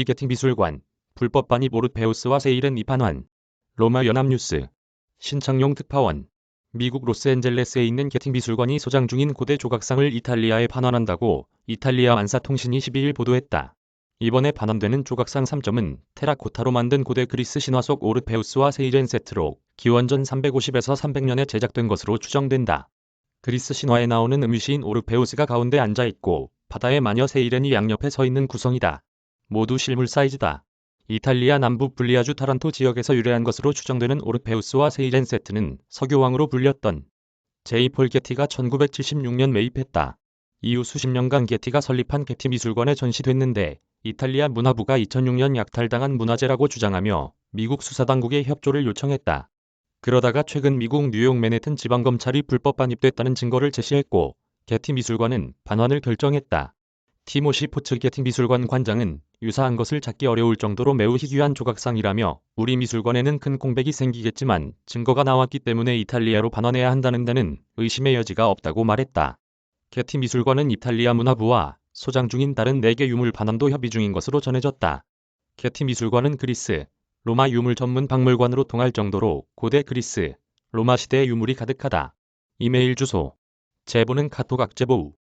미 게팅 미술관, 불법 반입 오르페우스와 세일은 이판환, 로마 연합뉴스, 신창용 특파원, 미국 로스앤젤레스에 있는 게팅 미술관이 소장 중인 고대 조각상을 이탈리아에 반환한다고 이탈리아 안사통신이 12일 보도했다. 이번에 반환되는 조각상 3점은 테라코타로 만든 고대 그리스 신화 속 오르페우스와 세이렌 세트로 기원전 350에서 300년에 제작된 것으로 추정된다. 그리스 신화에 나오는 음유시인 오르페우스가 가운데 앉아 있고 바다의 마녀 세이렌이 양옆에 서 있는 구성이다. 모두 실물 사이즈다. 이탈리아 남부 불리아주 타란토 지역에서 유래한 것으로 추정되는 오르페우스와 세이렌 세트는 석유왕으로 불렸던 제이폴 게티가 1976년 매입했다. 이후 수십 년간 게티가 설립한 게티 미술관에 전시됐는데 이탈리아 문화부가 2006년 약탈당한 문화재라고 주장하며 미국 수사당국에 협조를 요청했다. 그러다가 최근 미국 뉴욕 맨해튼 지방검찰이 불법 반입됐다는 증거를 제시했고 게티 미술관은 반환을 결정했다. 티모시 포츠 게티 미술관 관장은 유사한 것을 찾기 어려울 정도로 매우 희귀한 조각상이라며 우리 미술관에는 큰 공백이 생기겠지만 증거가 나왔기 때문에 이탈리아로 반환해야 한다는 데는 의심의 여지가 없다고 말했다. 게티 미술관은 이탈리아 문화부와 소장 중인 다른 4개 유물 반환도 협의 중인 것으로 전해졌다. 게티 미술관은 그리스, 로마 유물 전문 박물관으로 통할 정도로 고대 그리스, 로마 시대의 유물이 가득하다. 이메일 주소 제보는 카톡 악제보우